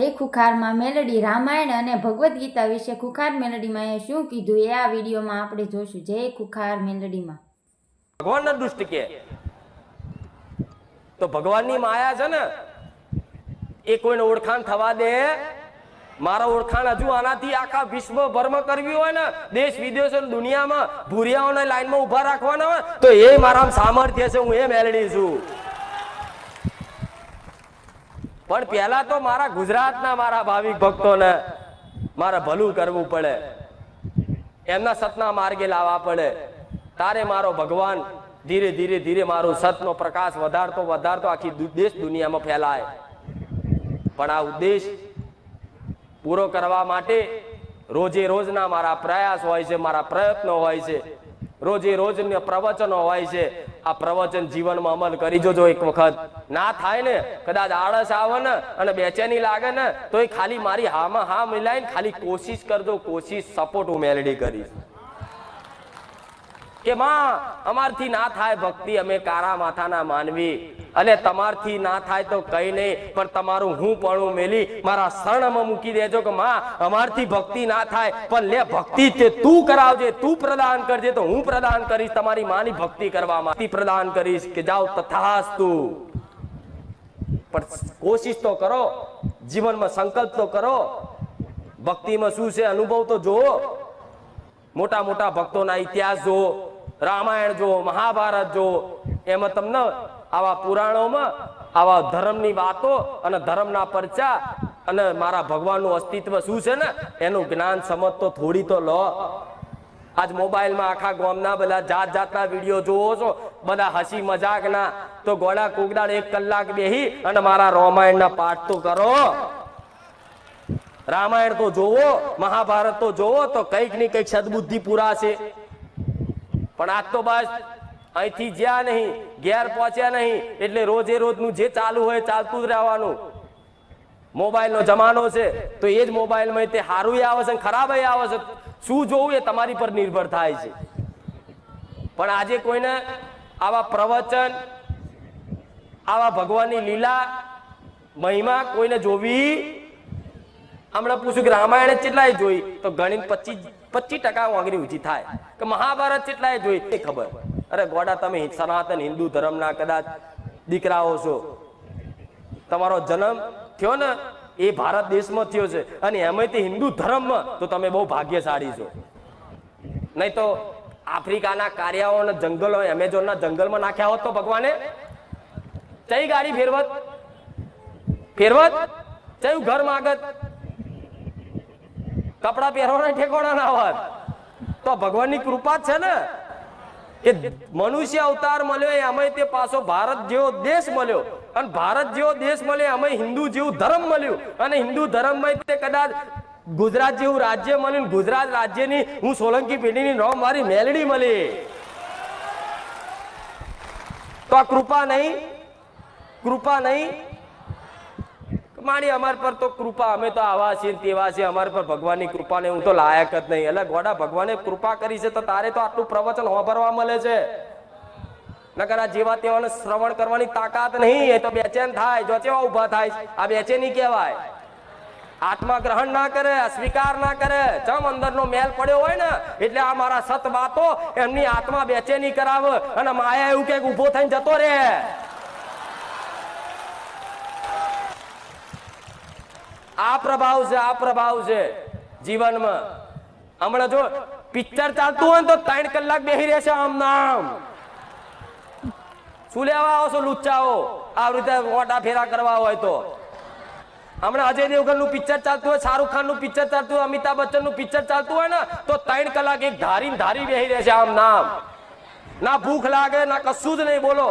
હે ખુખારમાં મેલડી રામાયણ અને ભગવદ્ ગીતા વિશે ખુખાર મેલડીમાં એ શું કીધું એ આ વિડીયોમાં આપણે જોશું. જય ખુખાર મેલડીમાં. ભગવાનના દુષ્ટ કે? તો ભગવાનની માયા છે ને, એ કોઈને ઓળખાણ થવા દે. મારા ઓળખાણ હજુ આનાથી આખા વિશ્વભરમાં કરવી હોય ને, દેશ વિદેશ દુનિયામાં ભૂરિયાઓને લાઈનમાં ઊભા રાખવાના હોય, તો એ મારા સામર્થ્ય છે, હું એ મેળવી છું. પણ પહેલા તો મારા ગુજરાતના મારા ભાવિક ભક્તોને મારે ભલું કરવું પડે. એમના સતના માર્ગે લાવવા પડે. તારે મારો ભગવાન ધીરે ધીરે ધીરે મારો સતનો પ્રકાશ વધારતો વધારતો આખી દેશ દુનિયામાં ફેલાય. પણ આ ઉદ્દેશ પૂરો કરવા માટે રોજે રોજના મારા પ્રયાસ હોય છે, મારા પ્રયત્નો હોય છે. રોજે રોજના પ્રવચનો હોય છે. આ પ્રવચન જીવનમાં અમલ કરી જોજો એક વખત. ના થાય ને, કદાચ આળસ આવે ને અને બેચેની લાગે ને તો એ ખાલી મારી હામાં હા મિલાઈને ખાલી કોશિશ કરજો, કોશિશ સપોર્ટ હું મેલડી કરીશ. કે માં, અમારથી ના થાય ભક્તિ, અમે કારા માથાના માનવી. અને તમારથી ના થાય તો કઈ નહીં, પણ તમારું હું પણ મેલી, મારા શરણમાં મૂકી દેજો કે માં, અમારથી ભક્તિ ના થાય, પણ લે ભક્તિ તે તું કરાવજે, તું પ્રદાન કરજે, તો હું પ્રદાન કરીશ તમારી માની ભક્તિ કરવામાં. પ્રદાન કરીશ કે જાઓ તથાસ્તુ. પણ કોશિશ તો કરો, જીવનમાં સંકલ્પ તો કરો. ભક્તિમાં શું છે, અનુભવ તો જુઓ. મોટા મોટા ભક્તોના ઇતિહાસ જુઓ. રામાયણ જુઓ, મહાભારત જુઓ, એમાં તમને આવા પુરાણોમાં, આવા ધર્મની વાતો અને ધર્મના પરચા અને મારા ભગવાનનું અસ્તિત્વ શું છે ને, એનું જ્ઞાન સમજ તો થોડી તો લો. આજ મોબાઈલમાં આખા ગામના બધા જાત જાતના વીડિયો જોવો છો, બધા હસી મજાકના. તો ગોળા કુગડાળ એક કલાક બેહી અને મારા રામાયણના પાઠ તો કરો. રામાયણ તો જોવો મહાભારત તો જોવો તો કંઈક ને કંઈક સદબુદ્ધિ પૂરા છે. પણ આજ તો બસ, અહીંથી જ્યાં નહીં, ઘેર પહોંચ્યા નહીં, એટલે રોજે રોજનું જે ચાલુ હોય ચાલતું જ રહેવાનું. મોબાઈલનો જમાનો છે, તો એ જ મોબાઈલમાં તે સારું આવે છે ખરાબ આવે છે. શું જોવું એ તમારી પર નિર્ભર થાય છે. પણ આજે કોઈને આવા પ્રવચન, આવા ભગવાનની લીલા, મહિમા કોઈને જોવી? હમણાં પૂછ્યું કે રામાયણ કેટલાય જોઈ? તો ગણિત પચીસ પચીસ ટકા વાંગરી ઊંચી થાય. કે મહાભારત કેટલાય જોઈ, એ ખબર. અરે ગોડા, તમે સનાતન હિન્દુ ધર્મના કદાચ દીકરાઓ છો. તમારો જન્મ થયો ને, એ ભારત દેશમાં થયો છે. અને એમાંથી હિન્દુ ધર્મમાં તો તમે બહુ ભાગ્યશાળી છો. નહીં તો આફ્રિકાના કાર્યાઓ અને જંગલો, એમેઝોનના જંગલમાં નાખ્યા હોત તો ભગવાને ચઈ ગાડી ફેરવત? ફેરવત? ચયું ઘર માગત? કપડા પહેરવાના ઠેકોણા ના હોત? તો ભગવાનની કૃપા છે ને? કે મનુષ્ય અવતાર મળ્યો, એ અમે તે પાછો ભારત જેવો દેશ મળ્યો. અને ભારત જેવો દેશ મળ્યો અમે હિન્દુ જેવું ધર્મ મળ્યું. અને હિન્દુ ધર્મમાં તે કદાચ ગુજરાત જેવું રાજ્ય મળ્યું ગુજરાત રાજ્યની હું સોલંકી પેઢીની નો મારી મેલડી મળી. તો આ કૃપા નહીં કૃપા નહીં મારી અમાર પર તો કૃપા. અમે તો આવા છીએ તેવા છીએ. અમાર પર ભગવાનની કૃપાને હું તો લાયક જ નહીં. એટલે ગોડા ભગવાને કૃપા કરી છે તો તારે તો આટલું પ્રવચન હોભરવા મળે છે. નકર આ જેવા તેવાને શ્રવણ કરવાની તાકાત નહીં. એ તો બેચેન થાય, જો ચેવા ઊભા થાય આ બેચેની કહેવાય. આત્મા ગ્રહણ ના કરે સ્વીકાર ના કરે. ચમ અંદરનો મેલ પડ્યો હોય ને, એટલે આ મારા સત વાતો એમની આત્મા બેચેની કરાવે. અને માયા એવું કે ઊભો થઈને જતો રહે. આ પ્રભાવ છે, આ પ્રભાવ છે જીવનમાં. હમણાં જો પિક્ચર ચાલતું હોય તો ત્રણ કલાક બેસી રહેશે આમ શું લેવા આવો છો, લુચ્ચાઓ? આવી રીતે મોટા ફેરા કરવા હોય તો. હમણાં અજય દેવગનનું પિક્ચર ચાલતું હોય, શાહરુખ ખાનનું પિક્ચર ચાલતું હોય, અમિતાભ બચ્ચનનું પિક્ચર ચાલતું હોય ને, તો ત્રણ કલાક એક ધારી ધારી બેસી રહેશે આમ નામ ના ભૂખ લાગે, ના કશું જ નહીં, બોલો.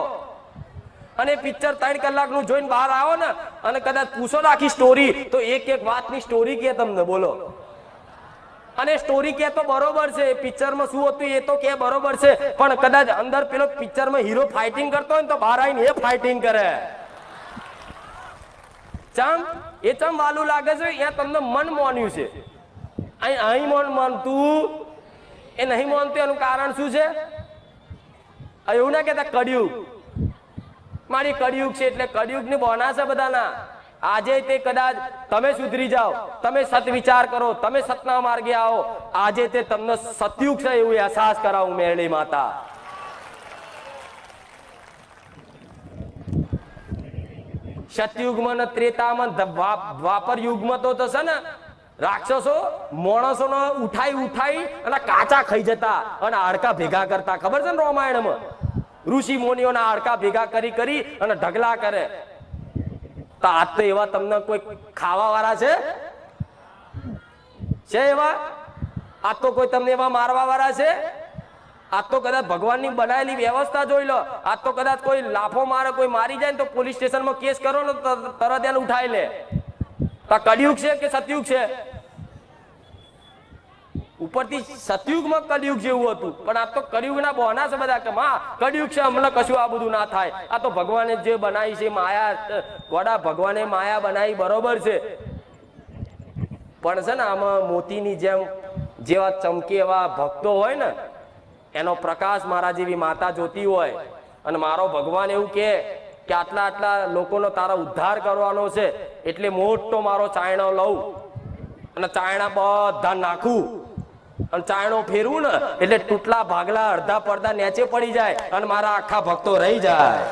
અને પિક્ચર ત્રણ કલાકનું જોઈને બહાર આવો ને, અને કદાચ પૂછો ને આખી સ્ટોરી તો એક એક વાતની સ્ટોરી કે તમને, બોલો. અને સ્ટોરી કે તો બરોબર છે, પિક્ચરમાં શું હતું એ તો કે બરોબર છે, પણ કદાચ અંદર પેલો પિક્ચરમાં હીરો ફાઇટિંગ કરતો હોય ને તો બહાર આવીને એ ફાઇટિંગ કરે. ચમ? એ ચમ વાલું લાગે છે, એ તમને મન માન્યું છે. અહીં અહીં મન માનતું, એ નહીં માનતું એનું કારણ શું છે? એવું ના કહેતા કડિયુગ મારી કળિયુગ છે એટલે કડિયુગની બોના છે બધાના. આજે તે કદાચ તમે સુધરી જાઓ, તમે સત વિચાર કરો, તમે સતના માર્ગે આવો. આજે તે તમને સતયુગ છે એવું અહેસાસ કરાવું મેરડી માતા. સતયુગમાં ને ત્રેતામાં દ્વાપર યુગમાં તો થશે ને, રાક્ષસો માણસો ઉઠાઈ ઉઠાઈ અને કાચા ખાઈ જતા અને હાડકા ભેગા કરતા. ખબર છે ને રામાયણમાં? ઋષિ મુનિઓના હાડકા ભેગા કરી કરી અને ઢગલા કરે. તો આજ તો એવા તમને કોઈ ખાવા વાળા છે? છે એવા? આજ તો કોઈ તમને એવા મારવા વાળા છે? આજ તો કદાચ ભગવાનની બનાવેલી વ્યવસ્થા જોઈ લો. આજ તો કદાચ કોઈ લાફો મારે, કોઈ મારી જાય ને તો પોલીસ સ્ટેશનમાં કેસ કરો ને તરત એને ઉઠાઈ લે. તો આ કળિયુગ છે કે સતયુગ છે? ઉપરથી સતયુગમાં કળિયુગ જેવું હતું. પણ આ તો કળિયુગના બહાના છે બધા કે માં, કળિયુગ છે, હમણાં કશું આ બધું ના થાય. આ તો ભગવાને જે બનાવી છે, માયા ગોડા ભગવાને માયા બનાવી બરોબર છે. પણ છે ને આમાં મોતીની જેમ જેવા ચમકે એવા ભક્તો હોય ને, એનો પ્રકાશ મારા જેવી માતા જોતી હોય. અને મારો ભગવાન એવું કે કે આટલા આટલા લોકોનો તારો ઉદ્ધાર કરવાનો છે, એટલે મોટો મારો ચાયણો લઉં. અને ચાયણા બધા નાખું. અને ચાયણો ફેરવું ને, એટલે તૂટલા ભાગલા અડધા પડદા નેચે પડી જાય અને મારા આખા ભક્તો રહી જાય.